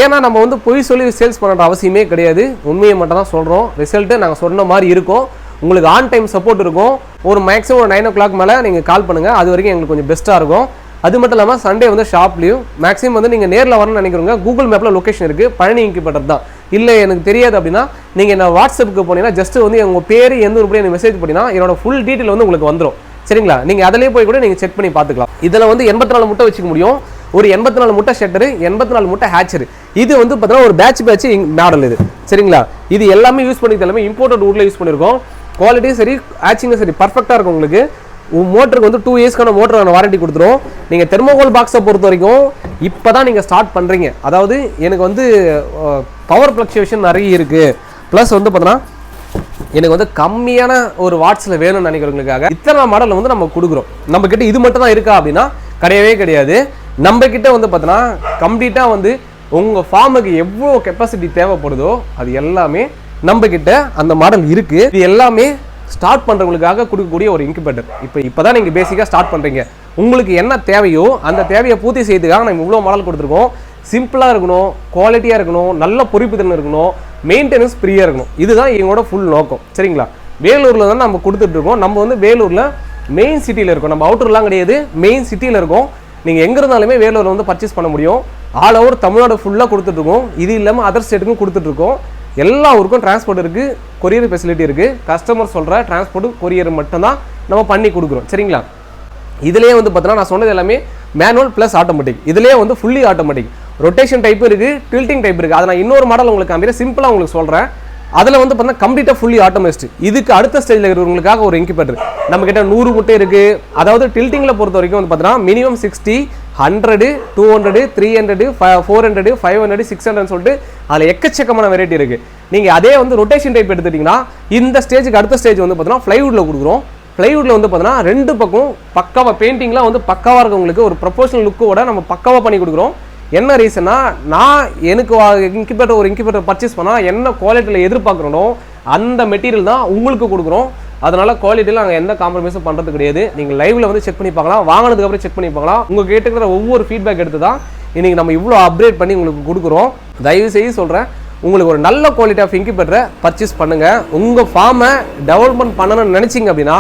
ஏன்னா நம்ம வந்து பொய் சொல்லி சேல்ஸ் பண்ணுற அவசியமே கிடையாது. உண்மையை மட்டும் தான் சொல்கிறோம் ரிசல்ட்டு நாங்கள் சொன்ன மாதிரி இருக்கும். உங்களுக்கு ஆன் டைம் சப்போர்ட் இருக்கும். ஒரு மேக்ஸிமம் ஒரு நைன் ஓ கிளாக் மேலே நீங்கள் கால் பண்ணுங்கள் அது வரைக்கும் எங்களுக்கு கொஞ்சம் பெஸ்ட்டாக இருக்கும். அது மட்டும் இல்லாமல் சண்டே வந்து ஷாப்லேயும் மேக்ஸிமம் வந்து நீங்கள் நேரில் வரணும்னு நினைக்கிறவங்க கூகுள் மேப்பில் லொக்கேஷன் இருக்குது பழனி இன்குபேட்டர் தான். இல்லை எனக்கு தெரியாது அப்படின்னா நீங்கள் என்ன வாட்ஸ்அப்புக்கு போனீங்கன்னா ஜஸ்ட்டு வந்து உங்கள் பேர் எந்த ஒரு எனக்கு மெசேஜ் பண்ணினா என்னோட ஃபுல் டீட்டெயில் வந்து உங்களுக்கு வந்துடும் சரிங்களா? நீங்கள் அதிலே போய் கூட நீங்கள் செக் பண்ணி பார்த்துக்கலாம். இதில் வந்து எண்பத்தி நாலு முட்டை வச்சுக்க முடியும். ஒரு எண்பத்தி நாலு முட்டை ஷட்டரு எண்பத்தி நாலு முட்டை ஹேச்சரு இது வந்து பார்த்தீங்கன்னா ஒரு பேட்ச் பேட்ச் மாடல் இது. சரிங்களா? இது எல்லாமே யூஸ் பண்ணி எல்லாமே இம்போர்ட்டட் வுட்ல யூஸ் பண்ணியிருக்கோம் குவாலிட்டியும் சரி ஹேச்சிங்கும் சரி பர்ஃபெக்டாக இருக்கும் உங்களுக்கு. மோட்டருக்கு வந்து டூ இயர்ஸ்க்கான மோட்டரான வாரண்டி கொடுத்துரும். நீங்கள் தெர்மோகோல் பாக்ஸை பொறுத்த வரைக்கும் இப்போ தான் நீங்கள் ஸ்டார்ட் பண்ணுறீங்க அதாவது எனக்கு வந்து பவர் ஃப்ளக்சுவேஷன் நிறைய இருக்குது ப்ளஸ் வந்து பார்த்தீங்கன்னா எனக்கு வந்து கம்மியான ஒரு வாட்ஸில் வேணும்னு நினைக்கிறவங்களுக்காக இத்தனை மாடல் வந்து நம்ம கொடுக்குறோம். நம்மக்கிட்ட இது மட்டும் தான் இருக்கா அப்படின்னா கிடையவே கிடையாது. நம்ம வந்து பார்த்தோன்னா கம்ப்ளீட்டாக வந்து உங்கள் ஃபார்முக்கு எவ்வளோ கெப்பாசிட்டி தேவைப்படுதோ அது எல்லாமே நம்ம அந்த மாடல் இருக்குது இது எல்லாமே ஸ்டார்ட் பண்ணுறவங்களுக்காக கொடுக்கக்கூடிய ஒரு இன்குபேட்டர் இப்போ இப்போ தான் நீங்கள் பேசிக்காக ஸ்டார்ட் பண்ணுறீங்க உங்களுக்கு என்ன தேவையோ அந்த தேவையை பூர்த்தி செய்யறதுக்காக நம்ம இவ்வளோ மாடல் கொடுத்துருக்கோம். சிம்பிளாக இருக்கணும் குவாலிட்டியாக இருக்கணும் நல்ல பொறுப்புத்திறன் இருக்கணும் மெயின்டெனன்ஸ் ஃப்ரீயாக இருக்கணும். இதுதான் எங்களோட ஃபுல் நோக்கம். சரிங்களா? வேலூரில் தான் நம்ம கொடுத்துட்ருக்கோம் நம்ம வந்து வேலூரில் மெயின் சிட்டியில் இருக்கோம். நம்ம அவுட்டர்லாம் கிடையாது. மெயின் சிட்டியில் இருக்கோம். நீங்கள் எங்கே இருந்தாலுமே வேலூரில் வந்து பர்ச்சேஸ் பண்ண முடியும். ஆல் ஓவர் தமிழ்நாடு ஃபுல்லாக கொடுத்துட்ருக்கோம் இது இல்லாமல் அதர் ஸ்டேட்டுக்கும் கொடுத்துட்ருக்கோம் எல்லா ஊருக்கும் டிரான்ஸ்போர்ட் இருக்குது கொரியர் ஃபெசிலிட்டி இருக்குது கஸ்டமர் சொல்கிற டிரான்ஸ்போர்ட் கொரியர் மட்டும்தான் நம்ம பண்ணி கொடுக்குறோம். சரிங்களா? இதுலேயே வந்து பார்த்தோன்னா நான் சொன்னது எல்லாமே மேனுவல் ப்ளஸ் ஆட்டோமேட்டிக் இதுலேயே வந்து ஃபுல்லி ஆட்டோமேட்டிக் ரொட்டேஷன் டைப் இருக்குது டில்ட்டிங் டைப் இருக்குது அதை நான் இன்னொரு மாடல் உங்களுக்கு காமிக்கிறேன். சிம்பிளாக உங்களுக்கு சொல்கிறேன் அதில் வந்து பார்த்தீங்கன்னா கம்ப்ளீட்டாக ஃபுல்லி ஆட்டோமேஸ்ட் இதுக்கு அடுத்த ஸ்டேஜில் இருக்கிறவங்களுக்காக ஒரு இன்குபேட்டர் நம்ம கிட்ட நூறு முட்டை இருக்குது அதாவது டில்ட்டிங்கில் பொறுத்த வரைக்கும் வந்து பார்த்தீங்கன்னா minimum sixty hundred two hundred three hundred four hundred five hundred six hundred சொல்லிட்டு அதில் எக்கச்சக்கமான வெரைட்டி இருக்குது நீங்கள் அதே வந்து ரொட்டேஷன் டைப் எடுத்துட்டிங்கன்னா இந்த ஸ்டேஜுக்கு அடுத்த ஸ்டேஜ் வந்து பார்த்தீங்கன்னா ஃப்ளைவுட்டில் கொடுக்குறோம். ஃப்ளைவுட்டில் வந்து பார்த்தீங்கன்னா ரெண்டு பக்கம் பக்காவாக பெயிண்டிங்லாம் வந்து பக்காவாக இருக்கவங்களுக்கு ஒரு ப்ரொஃபஷனல் லுக்கோட நம்ம பக்காவாக பண்ணி கொடுக்குறோம். என்ன ரீசன்னா நான் எனக்கு இன்குபேட்டர் ஒரு இன்குபேட்டர் பர்ச்சேஸ் பண்ணால் என்ன குவாலிட்டியில் எதிர்பார்க்குறனோ அந்த மெட்டீரியல் தான் உங்களுக்கு கொடுக்குறோம். அதனால குவாலிட்டியில் நாங்கள் எந்த காம்ப்ரமைஸும் பண்ணுறது கிடையாது. நீங்கள் லைவ்ல வந்து செக் பண்ணி பார்க்கலாம். வாங்கினதுக்கப்புறம் செக் பண்ணி பார்க்கலாம். உங்கள் கேட்டுக்கிற ஒவ்வொரு ஃபீட்பேக் எடுத்து தான் இன்றைக்கி நம்ம இவ்வளோ அப்டேட் பண்ணி உங்களுக்கு கொடுக்குறோம். தயவு செய்து சொல்கிறேன் உங்களுக்கு ஒரு நல்ல குவாலிட்டி ஆஃப் இன்குபேட்டரை பர்ச்சேஸ் பண்ணுங்கள் உங்கள் ஃபார்மை டெவலப்மெண்ட் பண்ணணும்னு நினச்சிங்க அப்படின்னா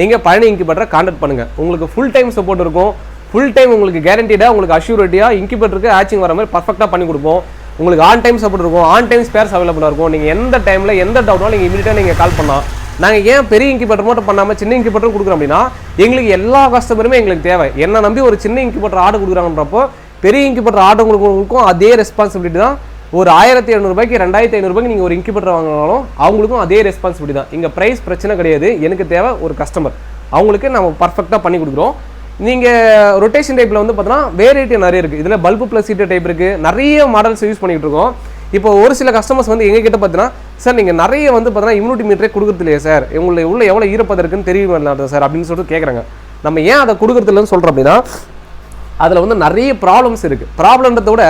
நீங்கள் பழனி இன்குபேட்டரை கான்டாக்ட் பண்ணுங்கள் உங்களுக்கு ஃபுல் டைம் சப்போர்ட் இருக்கும். ஃபுல் டைம் உங்களுக்கு கேரண்டீடாக உங்களுக்கு அஷ்யூரிட்டியாக இன்குபேட்டருக்கு ஆச்சிங் வர மாதிரி பர்ஃபெக்டாக பண்ணி கொடுப்போம். உங்களுக்கு ஆன் டைம் சப்போர்ட் இருக்கும். ஆன் டைம் ஸ்பேர்ஸ் அவைலபிளாக இருக்கும். நீங்கள் எந்த டைமில் எந்த டவுட்னாலும் நீங்கள் இமீடியட்டாக நீங்கள் கால் பண்ணலாம். நாங்கள் ஏன் பெரிய இன்குபேட்டர் மட்டும் பண்ணாமல் சின்ன இன்குபேட்டரும் கொடுக்குறோம் அப்படின்னா எங்களுக்கு எல்லா கஸ்டமருமே எங்களுக்கு தேவை. என்ன நம்பி ஒரு சின்ன இன்குபேட்டர் ஆர்டர் கொடுக்குறாங்கன்றப்போ பெரிய இன்குபேட்டர் ஆர்டர் கொடுக்குறவங்களுக்கும் அதே ரெஸ்பான்சிபிலிட்டி தான். ஒரு ஆயிரத்தி இரநூறுபாய்க்கு ரெண்டாயிரத்தி ஐநூறுபாய்க்கு நீங்கள் ஒரு இன்குபேட்டர் வாங்கினாலும் அவங்களுக்கும் அதே ரெஸ்பான்சிபிலிட்டி தான். இங்கே ப்ரைஸ் பிரச்சனை கிடையாது. எனக்கு தேவை ஒரு கஸ்டமர் அவங்களுக்கு நம்ம பர்ஃபெக்டாக பண்ணி கொடுக்குறோம். நீங்கள் ரொட்டேஷன் டைப்பில் வந்து பார்த்தீங்கன்னா வேரைட்டி நிறைய இருக்குது இதில் பல்பு ப்ளஸ் ஹீட்டர் டைப் இருக்குது நிறைய மாடல்ஸ் யூஸ் பண்ணிகிட்டு இருக்கோம். இப்போ ஒரு சில கஸ்டமர்ஸ் வந்து எங்ககிட்ட பார்த்தீங்கன்னா சார் நீங்கள் நிறைய வந்து பார்த்தீங்கன்னா இம்யூனிட்டி மீட்டரே கொடுக்குறது இல்லையா சார்? உங்களுக்கு உள்ள எவ்வளோ ஈரப்பதம் இருக்குன்னு தெரிய சார்? அப்படின்னு சொல்லிட்டு கேட்குறாங்க நம்ம ஏன் அதை கொடுக்குறது இல்லைன்னு சொல்கிறோம் அப்படின்னா அதில் வந்து நிறைய ப்ராப்ளம்ஸ் இருக்குது ப்ராப்ளம்ன்றத விட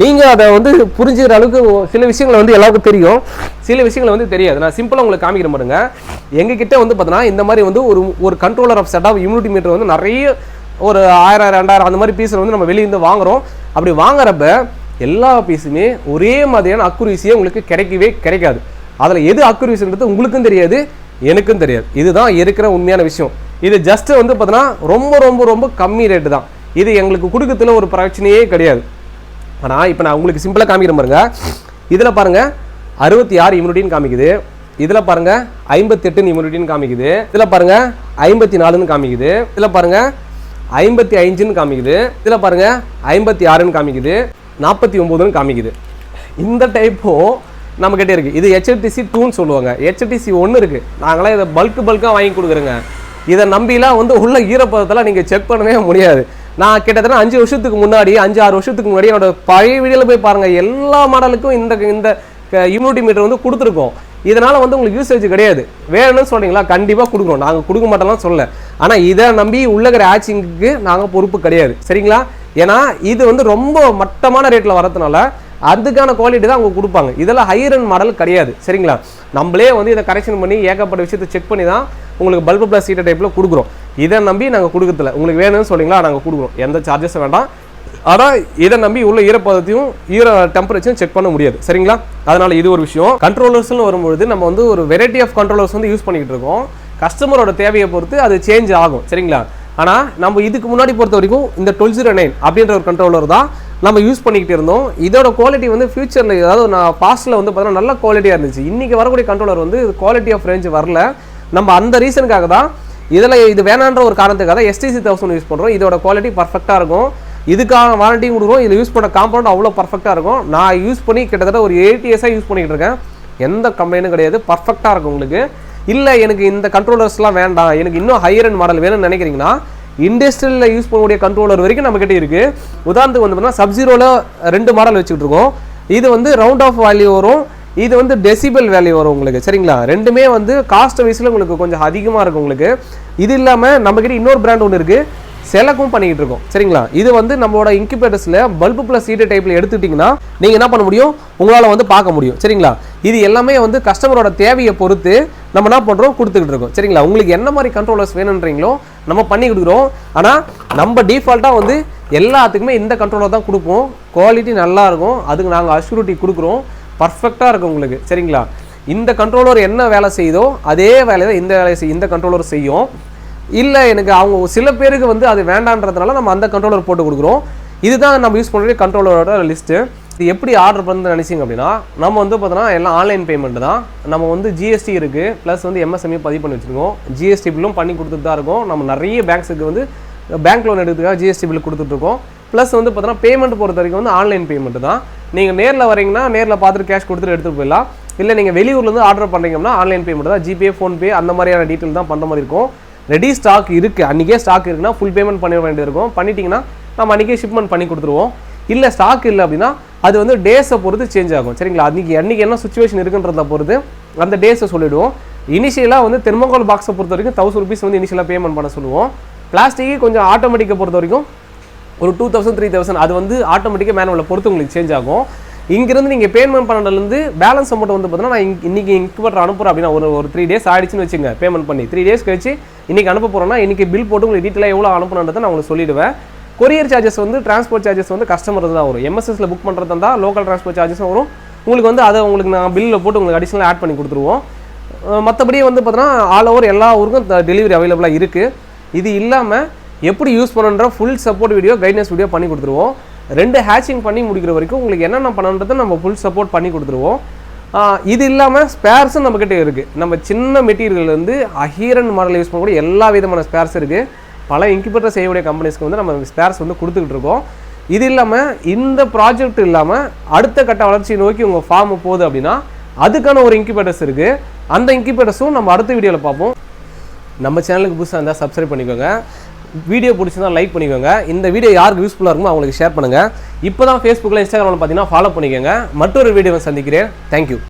நீங்கள் அதை வந்து புரிஞ்சுக்கிற அளவுக்கு சில விஷயங்களை வந்து எல்லாருக்கும் தெரியும். சில விஷயங்களை வந்து தெரியாது. நான் சிம்பிளாக உங்களுக்கு காமிக்கிற பாருங்க. எங்ககிட்ட வந்து பார்த்தீங்கன்னா இந்த மாதிரி வந்து ஒரு ஒரு controller of set of immunity meter வந்து நிறைய ஒரு ஆயிரம் ரெண்டாயிரம் அந்த மாதிரி பீஸில் வந்து நம்ம வெளியிருந்து வாங்குறோம். அப்படி வாங்குறப்ப எல்லா பீஸுமே ஒரே மாதிரியான அக்குரிசியே உங்களுக்கு கிடைக்கவே கிடைக்காது. அதில் எது அக்குரிசின்றது உங்களுக்கும் தெரியாது எனக்கும் தெரியாது. இதுதான் இருக்கிற உண்மையான விஷயம். இது ஜஸ்ட் வந்து பார்த்தீங்கன்னா ரொம்ப ரொம்ப ரொம்ப கம்மி ரேட்டு தான். இது எங்களுக்கு கொடுக்கறதுல ஒரு பிரச்சனையே கிடையாது. ஆனால் இப்போ நான் உங்களுக்கு சிம்பிளாக காமிக்கிறேன் பாருங்க. இதில் பாருங்க அறுபத்தி ஆறு இம்யூனிட்டின்னு காமிக்குது. இதில் பாருங்க ஐம்பத்தெட்டுன்னு இம்யூனிட்டின்னு காமிக்குது. இதில் பாருங்க ஐம்பத்தி நாலுன்னு காமிக்குது. இதில் பாருங்க ஐம்பத்தி அஞ்சுன்னு காமிக்குது. இதில் பாருங்க ஐம்பத்தி ஆறுன்னு காமிக்குது. நாற்பத்தி ஒம்போதுன்னு காமிக்குது. இந்த டைப்பும் நம்ம இருக்குது இது ஹெச்எஃப்டிசி டூன்னு சொல்லுவாங்க. ஹெச்எஃப்டிசி ஒன்று இருக்குது நாங்களாம் இதை பல்க் பல்காக வாங்கி கொடுக்குறோங்க. இதை நம்பிலாம் வந்து உள்ள ஈரப்பதத்தெல்லாம் நீங்கள் செக் பண்ணவே முடியாது. நான் கிட்டத்தட்ட அஞ்சு வருஷத்துக்கு முன்னாடி அஞ்சு ஆறு வருஷத்துக்கு முன்னாடி என்னோட பழைய வீடியோவில் போய் பாருங்கள் எல்லா மாடலுக்கும் இந்த இந்த இம்யூனிட்டி மீட்டர் வந்து கொடுத்துருக்கோம். இதனால் வந்து உங்களுக்கு யூசேஜ் கிடையாது. வேணும்னு சொல்கிறீங்களா கண்டிப்பாக கொடுக்குறோம் நாங்கள் கொடுக்க மாட்டோம்லாம் சொல்ல. ஆனால் இதை நம்பி உள்ளகிற ஆச்சிங்க்கு நாங்கள் பொறுப்பு கிடையாது. சரிங்களா? ஏன்னா இது வந்து ரொம்ப மட்டமான ரேட்டில் வரதுனால அதுக்கான குவாலிட்டி தான் அவங்க கொடுப்பாங்க. இதெல்லாம் ஹையர் அண்ட் மாடல் கிடையாது. சரிங்களா? நம்மளே வந்து இதை கரெக்ஷன் பண்ணி ஏகப்பட்ட விஷயத்தை செக் பண்ணி தான் உங்களுக்கு பல்பு ப்ளஸ் ஹீட்டர் டைப்பில் கொடுக்குறோம். இதை நம்பி நாங்கள் கொடுக்கறதில்ல. உங்களுக்கு வேணும்னு சொன்னீங்களா நாங்கள் கொடுக்குறோம். எந்த சார்ஜஸும் வேண்டாம். ஆனால் இதை நம்பி உள்ள ஈரப்பதத்தையும் ஈர டெம்பரேச்சரும் செக் பண்ண முடியாது. சரிங்களா? அதனால் இது ஒரு விஷயம். கண்ட்ரோலர்ஸ்னு வரும்பொழுது நம்ம வந்து ஒரு வெரைட்டி ஆஃப் கண்ட்ரோலர்ஸ் வந்து யூஸ் பண்ணிக்கிட்டு இருக்கோம். கஸ்டமரோட தேவையை பொறுத்து அது சேஞ்ச் ஆகும். சரிங்களா? ஆனால் நம்ம இதுக்கு முன்னாடி பொறுத்த வரைக்கும் இந்த டுவெல் ஜீரோ நைன் அப்படின்ற ஒரு கண்ட்ரோலர் தான் நம்ம யூஸ் பண்ணிக்கிட்டு இருந்தோம். இதோட குவாலிட்டி வந்து ஃபியூச்சரில் ஏதாவது நான் பாஸ்ட்டில் வந்து பார்த்தோன்னா நல்ல குவாலிட்டியாக இருந்துச்சு. இன்றைக்கி வரக்கூடிய கண்ட்ரோலர் வந்து குவாலிட்டி ஆஃப் ரேஞ்ச் வரல. நம்ம அந்த ரீசனுக்காக தான் இதில் இது வேணான்ற ஒரு காரணத்துக்காக தான் எஸ்டிசி தௌசண்ட் யூஸ் பண்ணுறோம் இதோட குவாலிட்டி பர்ஃபெக்டாக இருக்கும். இதுக்கான வாரண்டியும் கொடுக்குறோம். இதில் யூஸ் பண்ண காம்பவுண்ட் அவ்வளோ பர்ஃபெக்டாக இருக்கும். நான் யூஸ் பண்ணி கிட்டத்தட்ட ஒரு எயிட் இயர்ஸாக யூஸ் பண்ணிக்கிட்டு இருக்கேன். எந்த கம்ப்ளைண்ட்டும் கிடையாது. பர்ஃபெக்டாக இருக்கும் உங்களுக்கு. இல்லை எனக்கு இந்த கண்ட்ரோலர்ஸ்லாம் வேண்டாம். எனக்கு இன்னும் ஹையர் அண்ட் மாடல் வேணும்னு நினைக்கிறீங்கன்னா இண்டஸ்ட்ரியலில் யூஸ் பண்ணக்கூடிய கண்ட்ரோலர் வரைக்கும் நம்மக்கிட்ட இருக்குது உதாரணத்துக்கு வந்து பார்த்தீங்கன்னா சப்ஜீரோவில் ரெண்டு மாடல் வச்சுக்கிட்டு இருக்கோம். இது வந்து ரவுண்ட் ஆஃப் வேல்யூ வரும். இது வந்து டெசிபல் வேல்யூ வரும் உங்களுக்கு. சரிங்களா? ரெண்டுமே வந்து காஸ்ட் வைஸில் உங்களுக்கு கொஞ்சம் அதிகமாக இருக்கும் உங்களுக்கு. இது இல்லாமல் நம்மக்கிட்ட இன்னொரு பிராண்ட் ஒன்று இருக்குது செலக்கும் பண்ணிக்கிட்டு இருக்கோம். சரிங்களா? இது வந்து நம்மளோட இன்குபேட்டர்ஸில் பல்பு ப்ளஸ் சீட்டு டைப்பில் எடுத்துக்கிட்டிங்கன்னா நீங்கள் என்ன பண்ண முடியும்? உங்களால் வந்து பார்க்க முடியும். சரிங்களா? இது எல்லாமே வந்து கஸ்டமரோட தேவையை பொறுத்து நம்ம என்ன பண்ணுறோம் கொடுத்துக்கிட்டு இருக்கோம். சரிங்களா? உங்களுக்கு என்ன மாதிரி கண்ட்ரோலர்ஸ் வேணுன்றீங்களோ நம்ம பண்ணி கொடுக்குறோம். ஆனால் நம்ம டிஃபால்ட்டாக வந்து எல்லாத்துக்குமே இந்த கண்ட்ரோலர் தான் கொடுப்போம். குவாலிட்டி நல்லா இருக்கும். அதுக்கு நாங்கள் அஷ்யூரிட்டி கொடுக்குறோம். பர்ஃபெக்டாக இருக்கும் உங்களுக்கு. சரிங்களா? இந்த கண்ட்ரோலர் என்ன வேலை செய்யுதோ அதே வேலையை தான் இந்த வேலையை செய் இந்த கண்ட்ரோலர் செய்யும். இல்லை எனக்கு அவங்க சில பேருக்கு வந்து அது வேண்டான்றதுனால நம்ம அந்த கண்ட்ரோலர் போட்டு கொடுக்குறோம். இதுதான் நம்ம யூஸ் பண்ணுற கண்ட்ரோலரோட லிஸ்ட்டு இது எப்படி ஆர்டர் பண்ணு நினச்சிங்க அப்படின்னா நம்ம வந்து பார்த்தோன்னா எல்லாம் ஆன்லைன் பேமெண்ட் தான். நம்ம வந்து ஜிஎஸ்டி இருக்குது ப்ளஸ் வந்து எம்எஸ்எம்இ பதிவு பண்ணி வச்சுருக்கோம். ஜிஎஸ்டி பில்லும் பண்ணி கொடுத்துட்டு தான் இருக்கோம். நம்ம நிறைய பேங்க்ஸுக்கு வந்து பேங்க் லோன் எடுக்கிறதுக்காக ஜிஎஸ்டி பில் கொடுத்துட்ருக்கோம் ப்ளஸ் வந்து பார்த்தோன்னா பேமெண்ட் பொறுத்த வரைக்கும் வந்து ஆன்லைன் பேமெண்ட் தான். நீங்கள் நேரில் வரீங்கன்னா நேரில் பார்த்துட்டு கேஷ் கொடுத்துட்டு எடுத்துகிட்டு போயிடலாம். இல்லை நீங்கள் வெளியூர்லேருந்து ஆர்டர் பண்ணுறீங்கன்னா ஆன்லைன் பேமெண்ட் தான். ஜிபே ஃபோன்பே அந்த மாதிரியான டீட்டெயில் தான் பண்ணுற மாதிரி இருக்கும். ரெடி ஸ்டாக் இருக்குது அன்றைக்கே ஸ்டாக் இருக்குன்னா ஃபுல் பேமெண்ட் பண்ண வேண்டியது இருக்கும் பண்ணிட்டீங்கன்னா நம்ம அன்றைக்கே ஷிப்மெண்ட் பண்ணி கொடுத்துருவோம். இல்லை ஸ்டாக் இல்லை அப்படின்னா அது வந்து டேஸை பொறுத்து சேஞ்ச் ஆகும். சரிங்களா? அன்றைக்கி அன்றைக்கி என்ன சுச்சுவேஷன் இருக்குன்றத பொறுத்து அந்த டேஸை சொல்லிவிடுவோம் இனிஷியலாக வந்து தெர்மோகோல் பாக்ஸை பொறுத்த வரைக்கும் தௌசண்ட் ருபீஸ் வந்து இனிஷியலாக பேமெண்ட் பண்ண சொல்லுவோம். பிளாஸ்டிக்கு கொஞ்சம் ஆட்டோமேட்டிக்கை பொறுத்த வரைக்கும் ஒரு டூ தௌசண்ட் த்ரீ தௌசண்ட் அது வந்து ஆட்டோமேட்டிக்காக மேனுவலில் பொறுத்து உங்களுக்கு சேஞ்ச் ஆகும். இங்கிருந்து நீங்கள் பேமெண்ட் பண்ணுறதுலேருந்து பேலன்ஸ் அமௌண்ட் வந்து பார்த்தீங்கன்னா நான் இன்றைக்கி இன்னைக்கு இன்குபேட்டர் அனுப்புகிறேன் அப்படின்னா ஒரு ஒரு த்ரீ டேஸ் ஆயிடுச்சுன்னு வச்சுங்க பேமெண்ட் பண்ணி. த்ரீ டேஸ் கழிச்சு இன்றைக்கி அனுப்ப போகிறோன்னா இன்றைக்கி பில் போட்டு உங்களுக்கு டீட்டெயிலாக எவ்வளோ அனுப்பணுன்றதை நான் உங்களுக்கு சொல்லிடுவேன். கொரியர் சார்ஜஸ் வந்து டிரான்ஸ்போர்ட் சார்ஜஸ் வந்து கஸ்டமர் தான் வரும். எம்எஸ்எஸ்ல புக் பண்ணுறது இருந்தால் லோக்கல் டிரான்ஸ்போர்ட் சார்ஜஸும் வரும். உங்களுக்கு வந்து அதை உங்களுக்கு நான் பில்லில் போட்டு உங்களுக்கு அடிஷனலாக ஆட் பண்ணி கொடுத்துருவோம். மற்றபடி வந்து பார்த்தீங்கன்னா ஆல் ஓவர் எல்லா ஊருக்கும் டெலிவரி அவைலபிளாக இருக்குது இது இல்லாமல் எப்படி யூஸ் பண்ணுன்ற full support video guidance video பண்ணி கொடுத்துருவோம். ரெண்டு ஹேச்சிங் பண்ணி முடிக்கிற வரைக்கும் உங்களுக்கு என்னென்ன பண்ணணுன்றதை நம்ம ஃபுல் சப்போர்ட் பண்ணி கொடுத்துருவோம். இது இல்லாமல் ஸ்பேர்ஸும் நம்மக்கிட்ட இருக்குது நம்ம சின்ன மெட்டீரியல் வந்து அஹீரன் மாடல் யூஸ் பண்ணக்கூடிய எல்லா விதமான ஸ்பேர்ஸ் இருக்குது பல இன்குபேட்டர் செய்யக்கூடிய கம்பெனிஸ்க்கு வந்து நம்ம ஸ்பேர்ஸ் வந்து கொடுத்துக்கிட்டு இருக்கோம். இது இல்லாமல் இந்த ப்ராஜெக்ட் இல்லாமல் அடுத்த கட்ட வளர்ச்சியை நோக்கி உங்கள் ஃபார்ம் போகுது அப்படின்னா அதுக்கான ஒரு இன்குபேட்டர்ஸ் இருக்குது அந்த இன்குபேட்டர்ஸும் நம்ம அடுத்த வீடியோவில் பார்ப்போம். நம்ம சேனலுக்கு புதுசாக இருந்தால் சப்ஸ்கிரைப் பண்ணிக்கோங்க. வீடியோ பிடிச்சிருந்தா லைக் பண்ணிக்கோங்க. இந்த வீடியோ யாருக்கு யூஸ்ஃபுல்லாக இருக்குமோ அவங்களுக்கு ஷேர் பண்ணுங்கள் இப்போ தான் ஃபேஸ்புக்கில் இன்ஸ்டாகிராமில் பார்த்தீங்கன்னா ஃபாலோ பண்ணிக்கோங்க. மற்றொரு வீடியோவை சந்திக்கிறேன். தேங்க்யூ